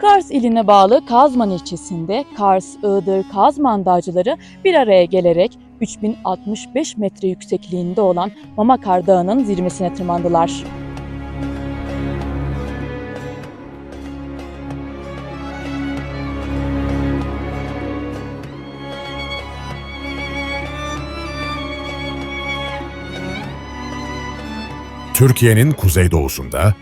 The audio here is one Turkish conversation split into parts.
Kars iline bağlı Kazman ilçesinde Kars, Iğdır, Kazman dağcıları bir araya gelerek 3065 metre yüksekliğinde olan Mamakar Dağı'nın zirvesine tırmandılar. Türkiye'nin kuzeydoğusunda,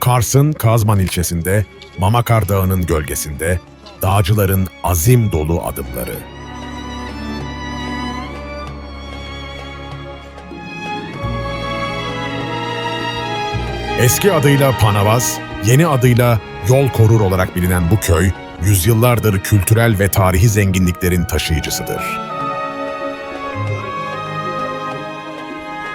Kars'ın Kazman ilçesinde, Mamakar Dağı'nın gölgesinde, dağcıların azim dolu adımları. Eski adıyla Panavaz, yeni adıyla Yol Korur olarak bilinen bu köy, yüzyıllardır kültürel ve tarihi zenginliklerin taşıyıcısıdır.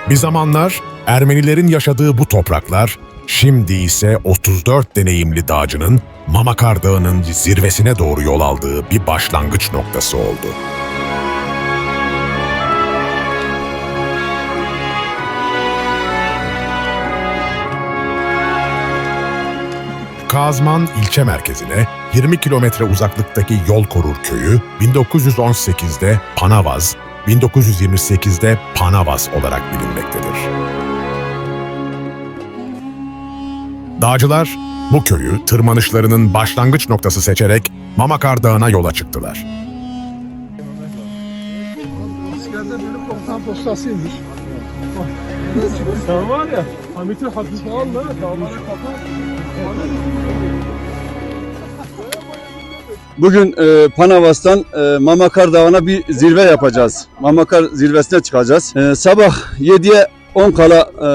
Bir zamanlar Ermenilerin yaşadığı bu topraklar, şimdi ise 34 deneyimli dağcının Mamakar Dağı'nın zirvesine doğru yol aldığı bir başlangıç noktası oldu. Kazman ilçe merkezine 20 kilometre uzaklıktaki Yol Korur köyü 1918'de Panavaz, 1928'de Panavas olarak bilinmektedir. Dağcılar bu köyü tırmanışlarının başlangıç noktası seçerek Mamakar Dağı'na yola çıktılar. Askerde böyle komutan postasıymış. Sen var ya, Hamit'i hafife alma, dağlara kapat. Bugün e, Panavas'tan e, Mamakar Dağı'na bir zirve yapacağız. Mamakar zirvesine çıkacağız. E, sabah 7'ye 10 kala e,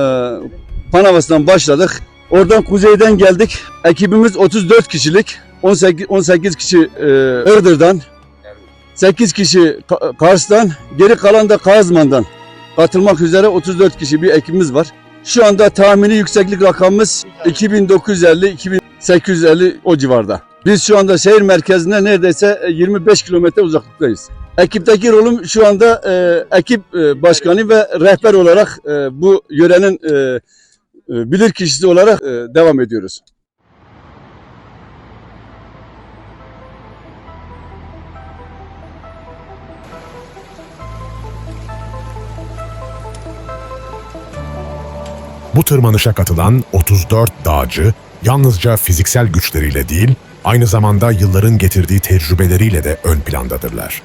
Panavas'tan başladık. Oradan kuzeyden geldik. Ekibimiz 34 kişilik. 18, 18 kişi e, Iğdır'dan, 8 kişi Ka- Kars'tan, geri kalan da Kazman'dan. Katılmak üzere 34 kişi bir ekibimiz var. Şu anda tahmini yükseklik rakamımız 2950-2850 o civarda. Biz şu anda şehir merkezine neredeyse e, 25 kilometre uzaklıktayız. Ekipteki rolüm şu anda e, ekip e, başkanı ve rehber olarak e, bu yörenin e, e, bilir kişisi olarak e, devam ediyoruz. Bu tırmanışa katılan 34 dağcı yalnızca fiziksel güçleriyle değil, aynı zamanda yılların getirdiği tecrübeleriyle de ön plandadırlar.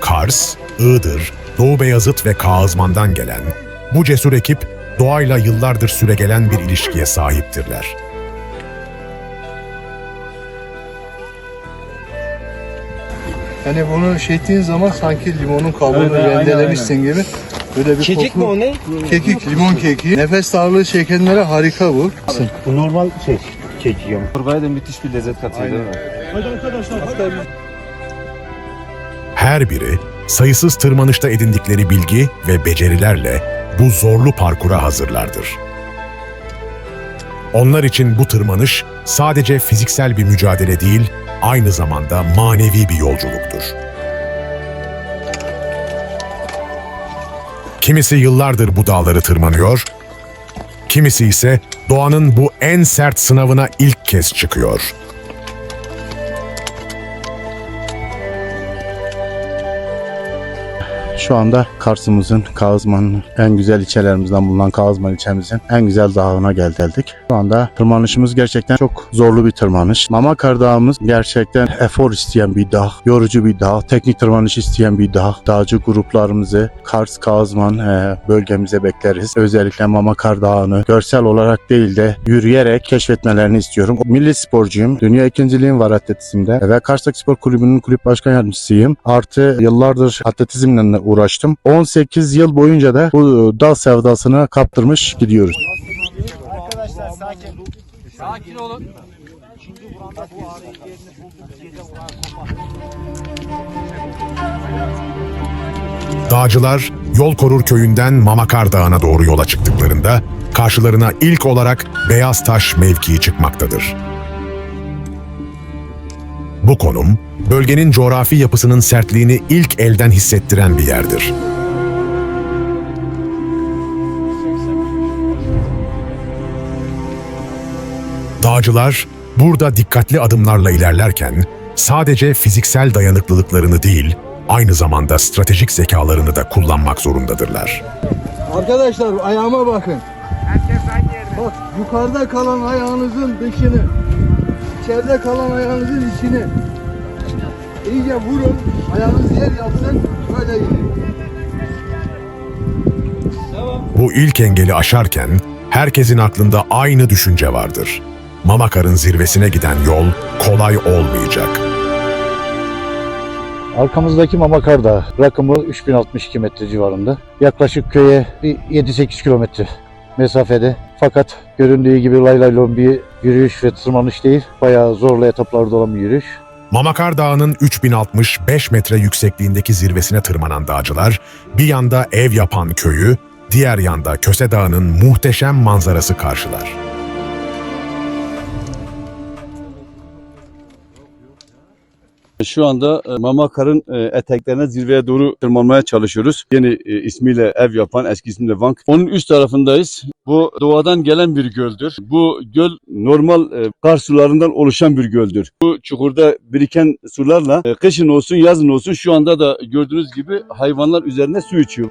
Kars, Iğdır, Doğu Beyazıt ve Kağızman'dan gelen bu cesur ekip doğayla yıllardır süregelen bir ilişkiye sahiptirler. Yani bunu şey ettiğin zaman sanki limonun kabuğunu Evet, aynen, rendelemişsin gibi. Böyle bir Kekik mi koku. o ne? Kekik, limon keki. Nefes darlığı çekenlere harika bu. Bu normal şey, kekik ama. Çorbaya da müthiş bir lezzet katıyor değil mi? Her biri sayısız tırmanışta edindikleri bilgi ve becerilerle bu zorlu parkura hazırlardır. Onlar için bu tırmanış sadece fiziksel bir mücadele değil, aynı zamanda manevi bir yolculuktur. Kimisi yıllardır bu dağları tırmanıyor, kimisi ise doğanın bu en sert sınavına ilk kez çıkıyor. Şu anda Kars'ımızın, Kağızman'ın en güzel ilçelerimizden bulunan Kağızman ilçemizin en güzel dağına geldik. Şu anda tırmanışımız gerçekten çok zorlu bir tırmanış. Mamakar Dağımız gerçekten efor isteyen bir dağ, yorucu bir dağ, teknik tırmanış isteyen bir dağ. Dağcı gruplarımızı Kars, Kağızman e, bölgemize bekleriz. Özellikle Mamakar Dağı'nı görsel olarak değil de yürüyerek keşfetmelerini istiyorum. Milli sporcuyum. Dünya ikinciliğim var atletizmde ve Kars'taki Spor Kulübü'nün kulüp başkan yardımcısıyım. Artı yıllardır atletizmle uğraştım. 18 yıl boyunca da bu dağ sevdasına kaptırmış gidiyoruz. Dağcılar Yol Korur köyünden Mamakar Dağı'na doğru yola çıktıklarında karşılarına ilk olarak Beyaz Taş mevkii çıkmaktadır. Bu konum, bölgenin coğrafi yapısının sertliğini ilk elden hissettiren bir yerdir. Dağcılar burada dikkatli adımlarla ilerlerken sadece fiziksel dayanıklılıklarını değil, aynı zamanda stratejik zekalarını da kullanmak zorundadırlar. Arkadaşlar ayağıma bakın. Bak yukarıda kalan ayağınızın dışını, içeride kalan ayağınızın içini iyice vurun. Ayağınız yer yapsın. Böyle gidin. Bu ilk engeli aşarken herkesin aklında aynı düşünce vardır. Mamakar'ın zirvesine giden yol kolay olmayacak. Arkamızdaki Mamakar Dağı rakımı 3062 metre civarında. Yaklaşık köye bir 7-8 kilometre mesafede. Fakat göründüğü gibi lay lay bir yürüyüş ve tırmanış değil. Bayağı zorlu etaplarda olan bir yürüyüş. Mamakar Dağı'nın 3065 metre yüksekliğindeki zirvesine tırmanan dağcılar bir yanda ev yapan köyü, diğer yanda Köse Dağı'nın muhteşem manzarası karşılar. Şu anda e, Mamakar'ın e, eteklerine zirveye doğru tırmanmaya çalışıyoruz. Yeni e, ismiyle ev yapan, eski ismiyle Vank. Onun üst tarafındayız. Bu doğadan gelen bir göldür. Bu göl normal kar sularından oluşan bir göldür. Bu çukurda biriken sularla kışın olsun yazın olsun şu anda da gördüğünüz gibi hayvanlar üzerine su içiyor.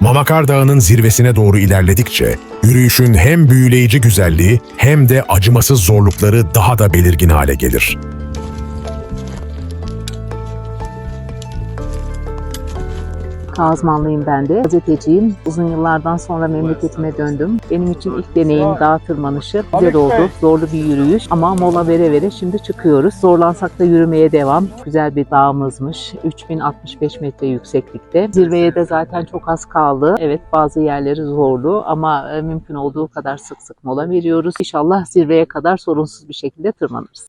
Mamakar Dağı'nın zirvesine doğru ilerledikçe yürüyüşün hem büyüleyici güzelliği hem de acımasız zorlukları daha da belirgin hale gelir. Kazmanlıyım ben de. Gazeteciyim. Uzun yıllardan sonra memleketime döndüm. Benim için ilk deneyim dağ tırmanışı. Güzel oldu. Zorlu bir yürüyüş ama mola vere vere şimdi çıkıyoruz. Zorlansak da yürümeye devam. Güzel bir dağımızmış. 3065 metre yükseklikte. Zirveye de zaten çok az kaldı. Evet bazı yerleri zorlu ama e, mümkün olduğu kadar sık sık mola veriyoruz. İnşallah zirveye kadar sorunsuz bir şekilde tırmanırız.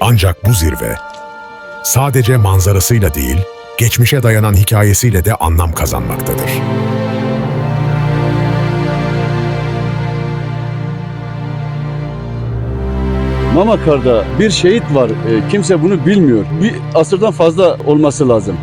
Ancak bu zirve sadece manzarasıyla değil, geçmişe dayanan hikayesiyle de anlam kazanmaktadır. Mamakar'da bir şehit var. E, kimse bunu bilmiyor. Bir asırdan fazla olması lazım.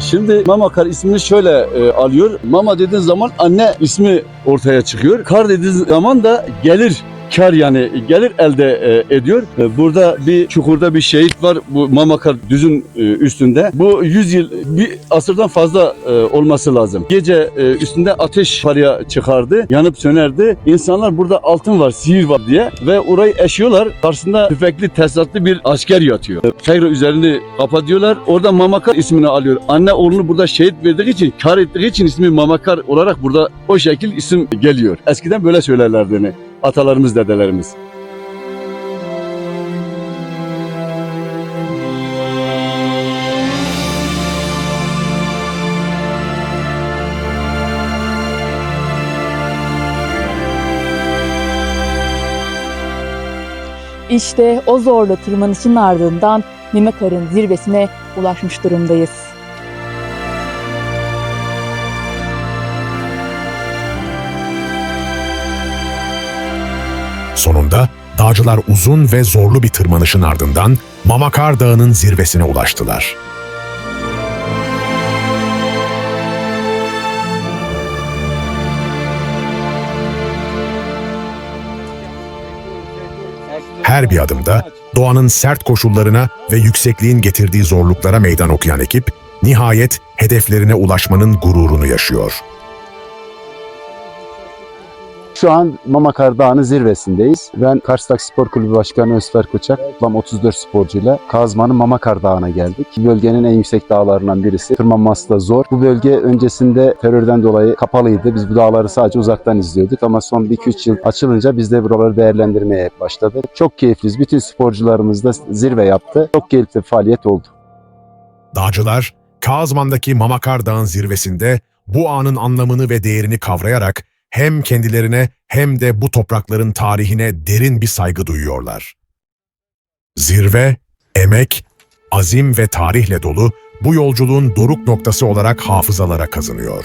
Şimdi Mamakar ismini şöyle e, alıyor. Mama dediğin zaman anne ismi ortaya çıkıyor. Kar dediğin zaman da gelir kar yani gelir elde e, ediyor. E, Burada bir çukurda bir şehit var. Bu Mamakar düzün e, üstünde. Bu 100 yıl bir asırdan fazla olması lazım. Gece üstünde ateş paraya çıkardı. Yanıp sönerdi. İnsanlar burada altın var, sihir var diye ve orayı eşiyorlar. Karşısında tüfekli, tesisatlı bir asker yatıyor. Kayra üzerini kapatıyorlar. Orada Mamakar ismini alıyor. Anne oğlunu burada şehit verdiği için, kar ettiği için ismi Mamakar olarak burada o şekil isim geliyor. Eskiden böyle söylerlerdi hani atalarımız, dedelerimiz. İşte o zorlu tırmanışın ardından Mimikar'ın zirvesine ulaşmış durumdayız. Sonunda dağcılar uzun ve zorlu bir tırmanışın ardından Mamakar Dağı'nın zirvesine ulaştılar. Her bir adımda doğanın sert koşullarına ve yüksekliğin getirdiği zorluklara meydan okuyan ekip, nihayet hedeflerine ulaşmanın gururunu yaşıyor. Şu an Mamakar Dağı'nın zirvesindeyiz. Ben Karstak Spor Kulübü Başkanı Özfer Koçak, toplam 34 sporcuyla Kazman'ın Mamakar Dağı'na geldik. Bölgenin en yüksek dağlarından birisi. Tırmanması da zor. Bu bölge öncesinde terörden dolayı kapalıydı. Biz bu dağları sadece uzaktan izliyorduk ama son 2-3 yıl açılınca biz de buraları değerlendirmeye başladık. Çok keyifliyiz. Bütün sporcularımız da zirve yaptı. Çok keyifli bir faaliyet oldu. Dağcılar, Kazman'daki Mamakar Dağı'nın zirvesinde bu anın anlamını ve değerini kavrayarak hem kendilerine hem de bu toprakların tarihine derin bir saygı duyuyorlar. Zirve, emek, azim ve tarihle dolu bu yolculuğun doruk noktası olarak hafızalara kazınıyor.